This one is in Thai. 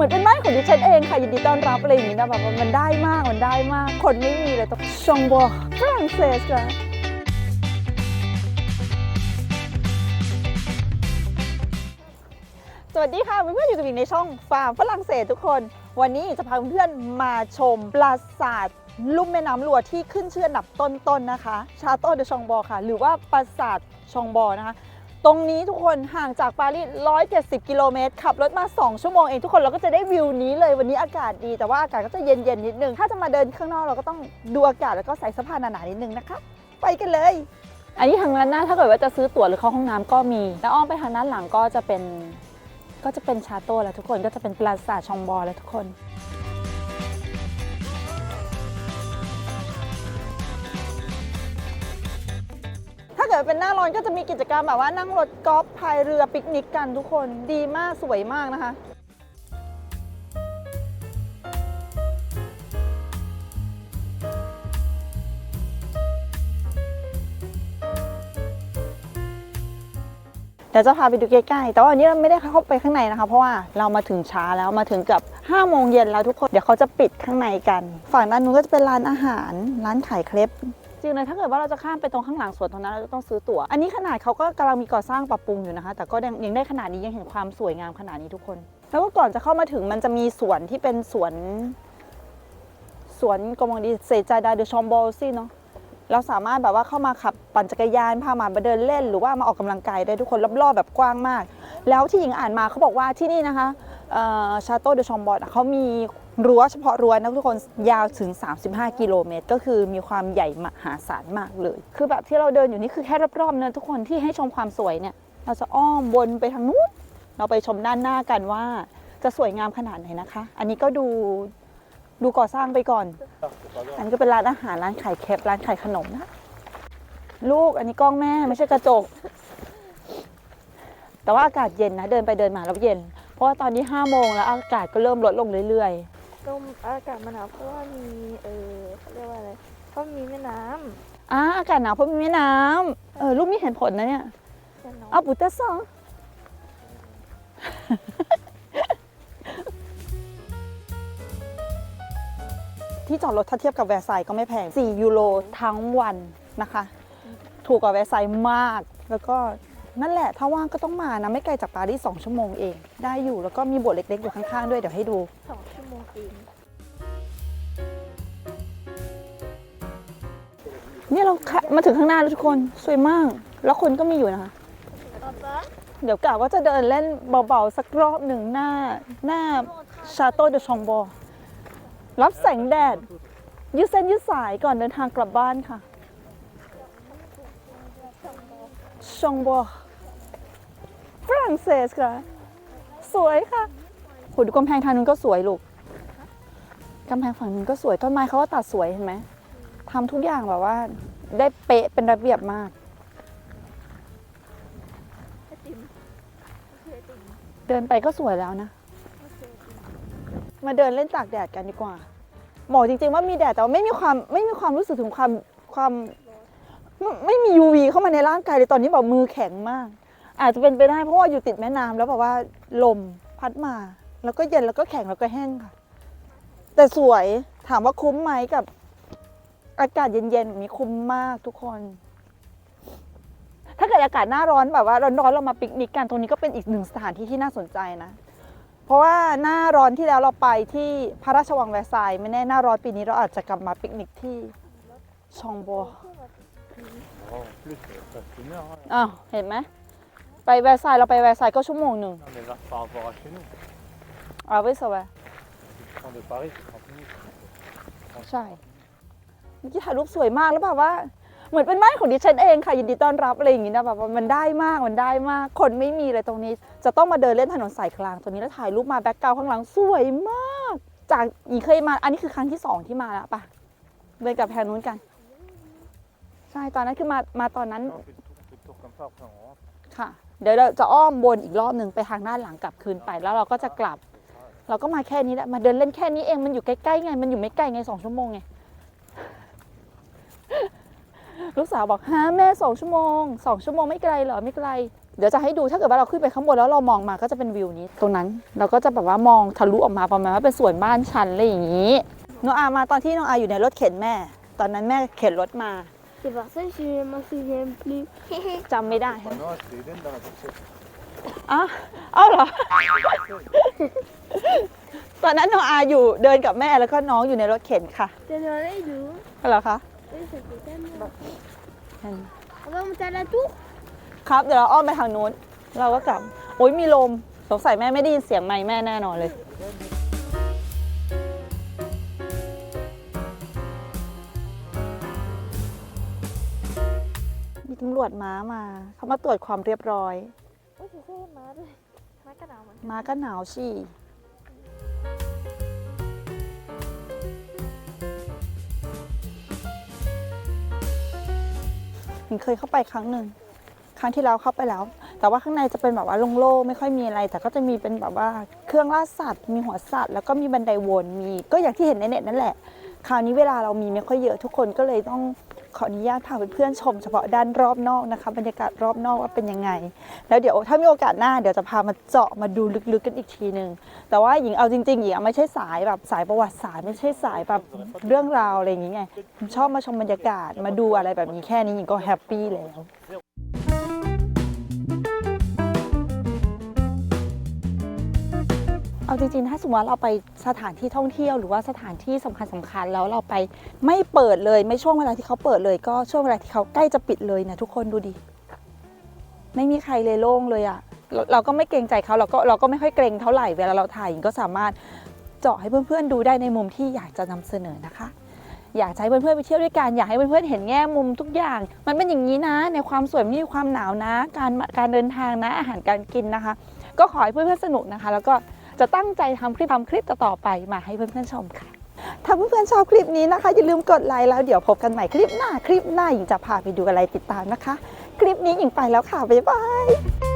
หมือนเป็นบ้านของดิฉันเองค่ะยินดีต้อนรับอะไรอย่างนี้นะแบบว่ามันได้มากมันได้มาก คนไม่มีเลยต้องชองบัวฝรั่งเศสค่ะสวัสดีค่ะเพื่อนๆอยู่กับอีกในช่องฟาร์มฝรั่งเศสทุกคน วันนี้จะพาเพื่อนๆมาชมปราสาทลุ่มแม่น้ำลัวที่ขึ้นชื่ออันดับต้นๆนะคะ ชาโตเดชองบอค่ะ หรือว่าปราสาทชองบอนะคะ ตรงนี้ทุกคนห่างจากปารีส 170 กิโลเมตร ขับรถมา 2 ชั่วโมงเองทุกคนเราก็จะได้วิวนี้เลยวันนี้อากาศดี แต่ว่าอากาศก็จะเย็นๆนิดนึง ถ้าจะมาเดินข้างนอกเราก็ต้องดูอากาศแล้วก็ใส่เสื้อผ้าหนาๆนิดนึงนะคะ ไปกันเลย อันนี้ทางด้านหน้าถ้าเกิดว่าจะซื้อตั๋วหรือเข้าห้องน้ำก็มี แล้วอ้อมไปทางด้านหลังก็จะเป็น ก็จะเป็นชาโต้แล้วทุกคนก็จะเป็นปราสาทชองบอแล้วทุกคน เกิดเป็นหน้าร้อนก็จะมีกิจกรรมแบบว่านั่งรถกอล์ฟพายเรือปิกนิกกันทุกคนดีมากสวยมากนะคะเดี๋ยวจะพาไปดูใกล้ๆ แต่ว่าวันนี้เราไม่ได้เข้าไปข้างในนะคะ เพราะว่าเรามาถึงช้าแล้วมาถึงกับ5โมงเย็นแล้วทุกคน เดี๋ยวเขาจะปิดข้างในกัน ฝั่งด้านนู้นก็จะเป็นร้านอาหาร ร้านขายเครป จริงเลยถ้าเกิดว่าเราจะข้ามไปตรงข้างหลังสวนตรงนั้นเราจะต้องซื้อตั๋ว อันนี้ขนาดเขาก็กำลังมีก่อสร้างปรับปรุงอยู่นะคะ แต่ก็ยังได้ขนาดนี้ยังเห็นความสวยงามขนาดนี้ทุกคน แล้วก็ก่อนจะเข้ามาถึงมันจะมีสวนที่เป็นสวนสวนกมองดีเซจาดาเดชอมโบซี่เนาะเราสามารถแบบว่าเข้ามาขับปั่นจักรยานพาหมาไปเดินเล่น หรือว่ามาออกกำลังกายได้ทุกคนรอบๆแบบกว้างมาก แล้วที่หญิงอ่านมาเขาบอกว่าที่นี่นะคะชาโตเดชอมบอดเขามี รั้วเฉพาะรั้วนะทุกคนยาวถึง 35 กิโลเมตร ก็คือมีความใหญ่มหาศาลมากเลย คือแบบที่เราเดินอยู่นี่คือแค่รอบๆนะทุกคนที่ให้ชมความสวยเนี่ย เราจะอ้อมวนไปทางนู้นเราไปชมด้านหน้ากันว่า จะสวยงามขนาดไหนนะคะ อันนี้ก็ดูดูก่อสร้างไปก่อน อันนี้ก็เป็นร้านอาหารร้านขายเคปร้านขายขนมนะ ลูกอันนี้กล้องแม่ไม่ใช่กระจก แต่ว่าอากาศเย็นนะ เดินไปเดินมาแล้วเย็น เพราะว่าตอนนี้ห้าโมงแล้วอากาศก็เริ่มลดลงเรื่อย ลมอากาศมันหนาวเพราะว่ามีเออเขาเรียกว่าอะไรเพราะมีแม่น้ๆอ่าอากาศหนาวเพราะมีแม่น้ำเออลูกมีเห็นผลนะเนี่ยำแม่น้ำเอาปุตตะซอง ที่จอดรถถ้าเทียบกับแวร์ไซน์ก็ไม่แพง 4 ยูโรทั้งวันนะคะ ถูกกว่าแวร์ไซน์มาก แล้วก็นั่นแหละ ถ้าว่างก็ต้องมานะ ไม่ไกลจากปารีส2ชั่วโมงเอง ได้อยู่แล้วก็มีโบสถ์เล็กๆอยู่ข้างๆด้วยเดี๋ยวให้ดู สอง ชั่วโมงเนี่ยเรามาถึงข้างหน้าแล้วทุกคนสวยมาก แล้วคนก็มีอยู่นะคะ เดี๋ยวกะว่าจะเดินเล่นเบาๆ สักรอบหนึ่งหน้าหน้าชาโตเดชองบอรับแสงแดด ยืดเส้นยืดสายก่อนเดินทางกลับบ้านค่ะชองบอฝรั่งเศสค่ะ สวยค่ะโหดูกำแพงทางนู้นก็สวยลูก กำแพงฝั่งนู้นก็สวยต้นไม้เขาก็ตัดสวยเห็นไหมทำทุกอย่างแบบว่า ได้เป๊ะเป็นระเบียบมาก ไอติมไม่ใช่ไอติมเดินไปก็สวยแล้วนะมาเดินเล่นตากแดดกันดีกว่าบอกจริงๆว่ามีแดดแต่ว่าไม่มีความไม่มีความรู้สึกถึงความความไม่ไม่มี UV เข้ามาในร่างกายเลยตอนนี้แบบมือแข็งมาก อาจจะเป็นไปได้เพราะว่าอยู่ติดแม่น้ำแล้วแบบว่าลมพัดมา แล้วก็เย็นแล้วก็แข็งแล้วก็แห้งค่ะ แต่สวยถามว่าคุ้มไหมกับ อากาศเย็นๆแบบนี้คุ้มมากทุกคน ถ้าเกิดอากาศหน้าร้อนแบบว่าร้อนๆเรามาปิกนิกกันตรงนี้ก็เป็นอีกหนึ่งสถานที่ที่น่าสนใจนะ เพราะว่าหน้าร้อนที่แล้วเราไปที่พระราชวังแวร์ไซน์ไม่แน่หน้าร้อนปีนี้เราอาจจะกลับมาปิกนิกที่ชองโบ Oh, en plus, euh, ça c'est une heure. hein. อ้าวเห็นไหมไปแวร์ไซน์เราไปแวร์ไซน์ก็ชั่วโมงหนึ่ง Non, mais là, par rapport à chez nous, เอาไว้สวะ le train de Paris, c'est 30 minutes. ใช่ เมื่อกี้ถ่ายรูปสวยมากแล้วแบบว่า เหมือนเป็นบ้านของดิฉันเองค่ะยินดีต้อนรับอะไรอย่างงี้นะแบบว่ามันได้มากมันได้มาก คนไม่มีเลยตรงนี้ จะต้องมาเดินเล่นถนนสายกลางตรงนี้แล้วถ่ายรูปมาแบ็กกราวข้างหลังสวยมาก จากอีเคยมาอันนี้คือครั้งที่สองที่มาแล้วปะเดินกับแพนนู้นกัน ใช่ตอนนั้นคือมามาตอนนั้น Là, on fait le tour, on fait le tour comme ça, après on rentre. ค่ะ เดี๋ยวเราจะอ้อมวนอีกรอบหนึ่งไปทางด้านหลังกลับคืนไปแล้วเราก็จะกลับ เราก็มาแค่นี้แหละมาเดินเล่นแค่นี้เองมันอยู่ใกล้ๆไง มันอยู่ไม่ไกลไงสองชั่วโมงไงลูกสาวบอกฮะแม่สองชั่วโมงสองชั่วโมงไม่ไกลเหรอไม่ไกล เดี๋ยวจะให้ดูถ้าเกิดว่าเราขึ้นไปข้างบนแล้วเรามองมาก็จะเป็นวิวนี้ ตรงนั้นเราก็จะแบบว่ามองทะลุออกมาประมาณว่าเป็นสวนบ้านฉันอะไรอย่างนี้น้องอามาตอนที่น้องอาอยู่ในรถเข็นแม่ ตอนนั้นแม่เข็นรถมา C'est pour ça que je m'en souviens plus. จำไม่ได้ Non, je te donne dans la fourchette. อ้าวอ้าวเหรอ ตอนนั้นน้องอาอยู่เดินกับแม่แล้วก็น้องอยู่ในรถเข็นค่ะ T'es dans les deux. เหรอคะ Oui, c'était tellement. นั่น On va monter à la tour ครับ เดี๋ยวเราอ้อมไปทางนู้น เราก็กลับ โอ้ยมีลม สงสัยแม่ไม่ได้ยินเสียงไมค์แม่แน่นอนเลย มีตำรวจม้ามา เขามาตรวจความเรียบร้อย Oui, c'est ça, Mad. Ma canard, moi. ม้าก็หนาวฉี่หญิงเคยเข้าไปครั้งหนึ่ง ครั้งที่แล้วเข้าไปแล้ว แต่ว่าข้างในจะเป็นแบบว่าโล่งๆไม่ค่อยมีอะไร แต่ก็จะมีเป็นแบบว่าเครื่องล่าสัตว์มีหัวสัตว์แล้วก็มีบันไดวนมี ก็อย่างที่เห็นในเน็ตนั่นแหละ คราวนี้เวลาเรามีไม่ค่อยเยอะทุกคนก็เลยต้อง ขออนุญาตพาเพื่อนๆชมเฉพาะด้านรอบนอกนะคะ บรรยากาศรอบนอกว่าเป็นยังไง แล้วเดี๋ยวถ้ามีโอกาสหน้าเดี๋ยวจะพามาเจาะมาดูลึกๆกันอีกทีหนึ่งแต่ว่าหญิงเอาจริงๆหญิงไม่ใช่สายแบบสายประวัติศาสตร์ไม่ใช่สายแบบเรื่องราวอะไรอย่างเงี้ยชอบมาชมบรรยากาศมาดูอะไรแบบนี้แค่นี้หญิงก็แฮปปี้แล้ว จริงๆ ถ้าสมมติว่าเราไปสถานที่ท่องเที่ยวหรือว่าสถานที่สำคัญสคัญแล้วเราไปไม่เปิดเลยไม่ช่วงเวลาที่เขาเปิดเลย ก็ช่วงเวลาที่เขาใกล้จะปิดเลยนะทุกคนดูดิไม่มีใครเลยโล่งเลยอะเราเราก็ไม่เกรงใจเขาเราก็เราก็ไม่ค่อยเกรงเท่าไหร่เวลาเราถ่ายก็สามารถเจาะให้เพื่อนๆดูได้ในมุมที่อยากจะนำเสนอนะคะ อยากให้เพื่อนๆไปเที่ยวด้วยกันอยากให้เพื่อนๆเห็นแง่มุมทุกอย่าง มันเป็นอย่างนี้นะ ในความสวยมีความหนาวนะ การการเดินทางนะอาหารการกินนะคะ ก็ขอให้เพื่อนๆสนุกนะคะ แล้วก็ จะตั้งใจทำคลิปทำคลิปต่อๆไปมาให้เพื่อนๆชมค่ะ ถ้าเพื่อนๆชอบคลิปนี้นะคะ อย่าลืมกดไลค์แล้วเดี๋ยวพบกันใหม่คลิปหน้าคลิปหน้าหญิงจะพาไปดูอะไรติดตามนะคะ คลิปนี้หญิงไปแล้วค่ะบ๊ายบาย